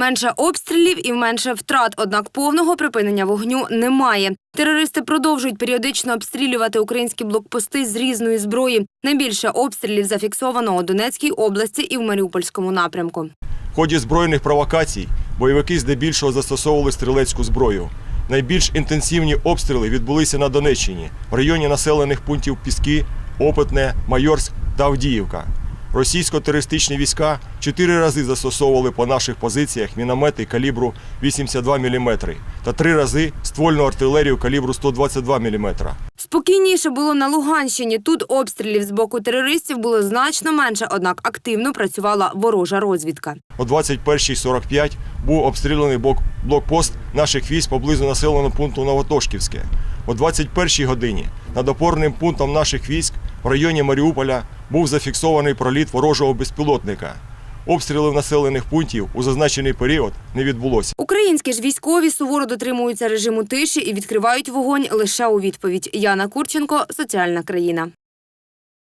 Менше обстрілів і менше втрат, однак повного припинення вогню немає. Терористи продовжують періодично обстрілювати українські блокпости з різної зброї. Найбільше обстрілів зафіксовано у Донецькій області і в Маріупольському напрямку. В ході збройних провокацій бойовики здебільшого застосовували стрілецьку зброю. Найбільш інтенсивні обстріли відбулися на Донеччині в районі населених пунктів Піски, Опитне, Майорськ та Авдіївка. Російсько-терористичні війська чотири рази застосовували по наших позиціях міномети калібру 82 мм та три рази ствольну артилерію калібру 122 мм. Спокійніше було на Луганщині. Тут обстрілів з боку терористів було значно менше, однак активно працювала ворожа розвідка. О 21.45 був обстріляний блок- блокпост наших військ поблизу населеного пункту Новотошківське. О 21 годині над опорним пунктом наших військ в районі Маріуполя був зафіксований проліт ворожого безпілотника. Обстрілів населених пунктів у зазначений період не відбулося. Українські ж військові суворо дотримуються режиму тиші і відкривають вогонь лише у відповідь. Яна Курченко, соціальна країна.